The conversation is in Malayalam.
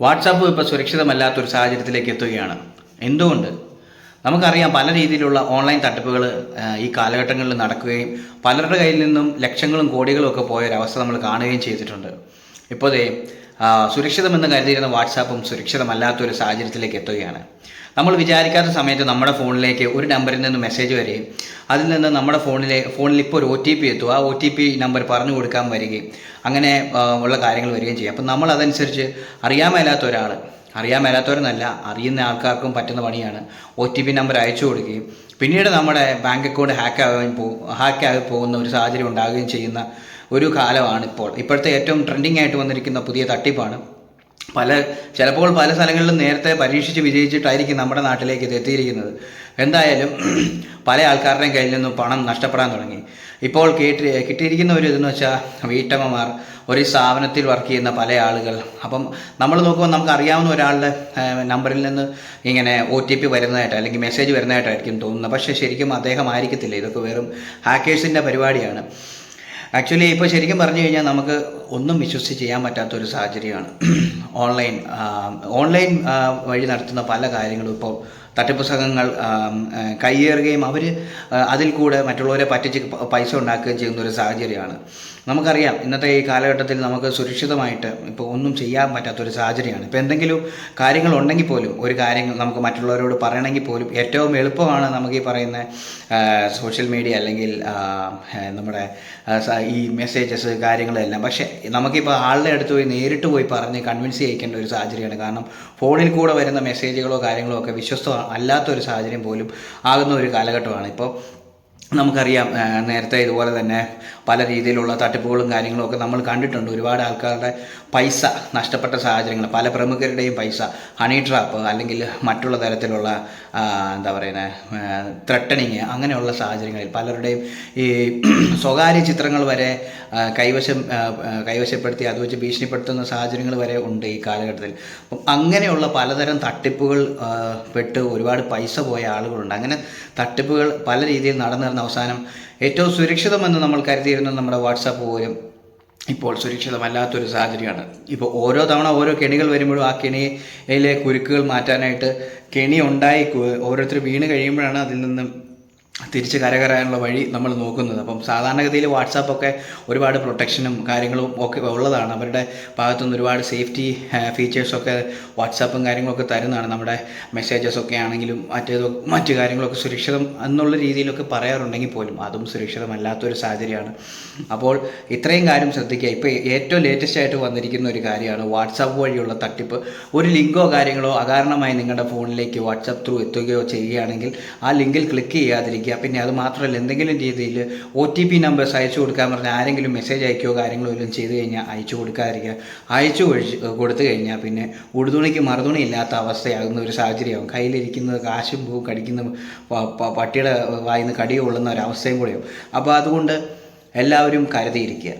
വാട്സാപ്പ് ഇപ്പോൾ സുരക്ഷിതമല്ലാത്തൊരു സാഹചര്യത്തിലേക്ക് എത്തുകയാണ്. എന്തുകൊണ്ട്? നമുക്കറിയാം പല രീതിയിലുള്ള ഓൺലൈൻ തട്ടിപ്പുകൾ ഈ കാലഘട്ടങ്ങളിൽ നടക്കുകയും പലരുടെ കയ്യിൽ നിന്നും ലക്ഷങ്ങളും കോടികളും ഒക്കെ പോയൊരവസ്ഥ നമ്മൾ കാണുകയും ചെയ്തിട്ടുണ്ട്. ആ, സുരക്ഷിതമെന്ന് കരുതിയിരുന്ന വാട്സാപ്പും സുരക്ഷിതമല്ലാത്തൊരു സാഹചര്യത്തിലേക്ക് എത്തുകയാണ്. നമ്മൾ വിചാരിക്കാത്ത സമയത്ത് നമ്മുടെ ഫോണിലേക്ക് ഒരു നമ്പറിൽ നിന്ന് മെസ്സേജ് വരികയും അതിൽ നിന്ന് നമ്മുടെ ഫോണിലെ ഫോണിൽ ഇപ്പോൾ ഒരു ഒ ടി പി എത്തും. ആ ഒ ടി പി നമ്പർ പറഞ്ഞു കൊടുക്കാൻ വരികയും അങ്ങനെ ഉള്ള കാര്യങ്ങൾ വരികയും ചെയ്യും. അപ്പം നമ്മൾ അതനുസരിച്ച് അറിയാൻ മേലാത്ത ഒരാൾ അറിയാൻ മേലാത്തവരെന്നല്ല അറിയുന്ന ആൾക്കാർക്കും പറ്റുന്ന പണിയാണ് ഒ ടി പി നമ്പർ അയച്ചു കൊടുക്കുകയും പിന്നീട് നമ്മുടെ ബാങ്ക് അക്കൗണ്ട് ഹാക്ക് ആകാൻ പോ ഹാക്ക് ആയി പോകുന്ന ഒരു സാഹചര്യം ഉണ്ടാകുകയും ചെയ്യുന്ന ഒരു കാലമാണ് ഇപ്പോൾ. ഇപ്പോഴത്തെ ഏറ്റവും ട്രെൻഡിങ് ആയിട്ട് വന്നിരിക്കുന്ന പുതിയ തട്ടിപ്പാണ്. പല ചിലപ്പോൾ പല സ്ഥലങ്ങളിലും നേരത്തെ പരീക്ഷിച്ച് വിജയിച്ചിട്ടായിരിക്കും നമ്മുടെ നാട്ടിലേക്ക് ഇത് എത്തിയിരിക്കുന്നത്. എന്തായാലും പല ആൾക്കാരുടെയും കയ്യിൽ നിന്നും പണം നഷ്ടപ്പെടാൻ തുടങ്ങി. ഇപ്പോൾ കേട്ടി കിട്ടിയിരിക്കുന്ന ഒരു ഇതെന്ന് വെച്ചാൽ വീട്ടമ്മമാർ ഒരു സ്ഥാപനത്തിൽ വർക്ക് ചെയ്യുന്ന പല ആളുകൾ. അപ്പം നമ്മൾ നോക്കുമ്പോൾ നമുക്ക് അറിയാവുന്ന ഒരാളുടെ നമ്പറിൽ നിന്ന് ഇങ്ങനെ ഒ ടി പി വരുന്നതായിട്ട് അല്ലെങ്കിൽ മെസ്സേജ് വരുന്നതായിട്ടായിരിക്കും തോന്നുന്നത്. പക്ഷേ ശരിക്കും അദ്ദേഹം ആയിരിക്കത്തില്ല. ഇതൊക്കെ വെറും ഹാക്കേഴ്സിന്റെ പരിപാടിയാണ്. ആക്ച്വലി ഇപ്പോൾ ശരിക്കും പറഞ്ഞു കഴിഞ്ഞാൽ നമുക്ക് ഒന്നും വിശ്വസിച്ച് ചെയ്യാൻ പറ്റാത്ത ഒരു സാഹചര്യമാണ്. ഓൺലൈൻ ഓൺലൈൻ വഴി നടത്തുന്ന പല കാര്യങ്ങളും ഇപ്പോൾ തട്ടിപ്പ് സംഘങ്ങൾ കയ്യേറുകയും അവർ അതിൽ കൂടെ മറ്റുള്ളവരെ പറ്റിച്ച് പൈസ ഉണ്ടാക്കുകയും ചെയ്യുന്ന ഒരു സാഹചര്യമാണ്. നമുക്കറിയാം ഇന്നത്തെ ഈ കാലഘട്ടത്തിൽ നമുക്ക് സുരക്ഷിതമായിട്ട് ഇപ്പോൾ ഒന്നും ചെയ്യാൻ പറ്റാത്തൊരു സാഹചര്യമാണ്. ഇപ്പോൾ എന്തെങ്കിലും കാര്യങ്ങൾ ഉണ്ടെങ്കിൽ പോലും ഒരു കാര്യങ്ങൾ നമുക്ക് മറ്റുള്ളവരോട് പറയണമെങ്കിൽ പോലും ഏറ്റവും എളുപ്പമാണ് നമുക്ക് ഈ പറയുന്ന സോഷ്യൽ മീഡിയ അല്ലെങ്കിൽ നമ്മുടെ ഈ മെസ്സേജസ് കാര്യങ്ങളെല്ലാം. പക്ഷേ നമുക്കിപ്പോൾ ആളുടെ അടുത്ത് പോയി നേരിട്ട് പോയി പറഞ്ഞ് കൺവിൻസ് ചെയ്യിക്കേണ്ട ഒരു സാഹചര്യമാണ്. കാരണം ഫോണിൽ കൂടെ വരുന്ന മെസ്സേജുകളോ കാര്യങ്ങളോ ഒക്കെ വിശ്വസ്ത അല്ലാത്ത ഒരു സാഹചര്യം പോലും ആകുന്ന ഒരു കാലഘട്ടമാണ്. ഇപ്പോൾ നമുക്കറിയാം നേരത്തെ ഇതുപോലെ തന്നെ പല രീതിയിലുള്ള തട്ടിപ്പുകളും കാര്യങ്ങളും ഒക്കെ നമ്മൾ കണ്ടിട്ടുണ്ട്. ഒരുപാട് ആൾക്കാരുടെ പൈസ നഷ്ടപ്പെട്ട സാഹചര്യങ്ങൾ പല പ്രമുഖരുടെയും പൈസ ഹണി ട്രാപ്പ് അല്ലെങ്കിൽ മറ്റുള്ള തരത്തിലുള്ള എന്താ പറയുന്നത് ത്രട്ടണിങ് അങ്ങനെയുള്ള സാഹചര്യങ്ങളിൽ പലരുടെയും ഈ സ്വകാര്യ ചിത്രങ്ങൾ വരെ കൈവശം കൈവശപ്പെടുത്തി അത് വെച്ച് ഭീഷണിപ്പെടുത്തുന്ന സാഹചര്യങ്ങൾ വരെ ഉണ്ട് ഈ കാലഘട്ടത്തിൽ. അപ്പം അങ്ങനെയുള്ള പലതരം തട്ടിപ്പുകൾ പെട്ട് ഒരുപാട് പൈസ പോയ ആളുകളുണ്ട്. അങ്ങനെ തട്ടിപ്പുകൾ പല രീതിയിൽ നടന്നു അവസാനം ഏറ്റവും സുരക്ഷിതമെന്ന് നമ്മൾ കരുതിയിരുന്ന നമ്മുടെ വാട്സാപ്പ് പോലും ഇപ്പോൾ സുരക്ഷിതമല്ലാത്തൊരു സാഹചര്യമാണ്. ഇപ്പോൾ ഓരോ തവണ ഓരോ കെണികൾ വരുമ്പോഴും ആ കെണിയിലെ കുരുക്കുകൾ മാറ്റാനായിട്ട് കെണി ഉണ്ടായി ഓരോരുത്തർ വീണ് കഴിയുമ്പോഴാണ് അതിൽ നിന്ന് തിരിച്ച് കരകയറാനുള്ള വഴി നമ്മൾ നോക്കുന്നത്. അപ്പം സാധാരണഗതിയിൽ വാട്സാപ്പൊക്കെ ഒരുപാട് പ്രൊട്ടക്ഷനും കാര്യങ്ങളും ഒക്കെ ഉള്ളതാണ്. അവരുടെ ഭാഗത്തുനിന്ന് ഒരുപാട് സേഫ്റ്റി ഫീച്ചേഴ്സൊക്കെ വാട്സാപ്പും കാര്യങ്ങളൊക്കെ തരുന്നതാണ്. നമ്മുടെ മെസ്സേജസ് ഒക്കെ ആണെങ്കിലും മറ്റേതോ മറ്റു കാര്യങ്ങളൊക്കെ സുരക്ഷിതം എന്നുള്ള രീതിയിലൊക്കെ പറയാറുണ്ടെങ്കിൽ പോലും അതും സുരക്ഷിതമല്ലാത്തൊരു സാഹചര്യമാണ്. അപ്പോൾ ഇത്രയും കാര്യം ശ്രദ്ധിക്കുക. ഇപ്പോൾ ഏറ്റവും ലേറ്റസ്റ്റ് ആയിട്ട് വന്നിരിക്കുന്ന ഒരു കാര്യമാണ് വാട്സാപ്പ് വഴിയുള്ള തട്ടിപ്പ്. ഒരു ലിങ്കോ കാര്യങ്ങളോ അകാരണമായി നിങ്ങളുടെ ഫോണിലേക്ക് വാട്സാപ്പ് ത്രൂ എത്തുകയോ ചെയ്യുകയാണെങ്കിൽ ആ ലിങ്കിൽ ക്ലിക്ക് ചെയ്യാതിരിക്കുക. പിന്നെ അത് മാത്രമല്ല എന്തെങ്കിലും രീതിയിൽ ഒ ടി പി നമ്പേഴ്സ് അയച്ചു കൊടുക്കാൻ പറഞ്ഞാൽ ആരെങ്കിലും മെസ്സേജ് അയക്കുകയോ കാര്യങ്ങളോ എല്ലാം ചെയ്തു കഴിഞ്ഞാൽ അയച്ചു കൊടുക്കാതിരിക്കുക. അയച്ചു കൊടുത്തു കഴിഞ്ഞാൽ പിന്നെ ഉടുതുണിക്ക് മറുതുണി ഇല്ലാത്ത അവസ്ഥയാകുന്ന ഒരു സാഹചര്യമാകും. കയ്യിലിരിക്കുന്നത് കാശും പോവും കടിക്കുന്ന പട്ടിയുടെ വായിന്ന് കടി കൊള്ളുന്ന ഒരവസ്ഥയും കൂടെയാവും അപ്പോൾ അതുകൊണ്ട് എല്ലാവരും കരുതിയിരിക്കുക.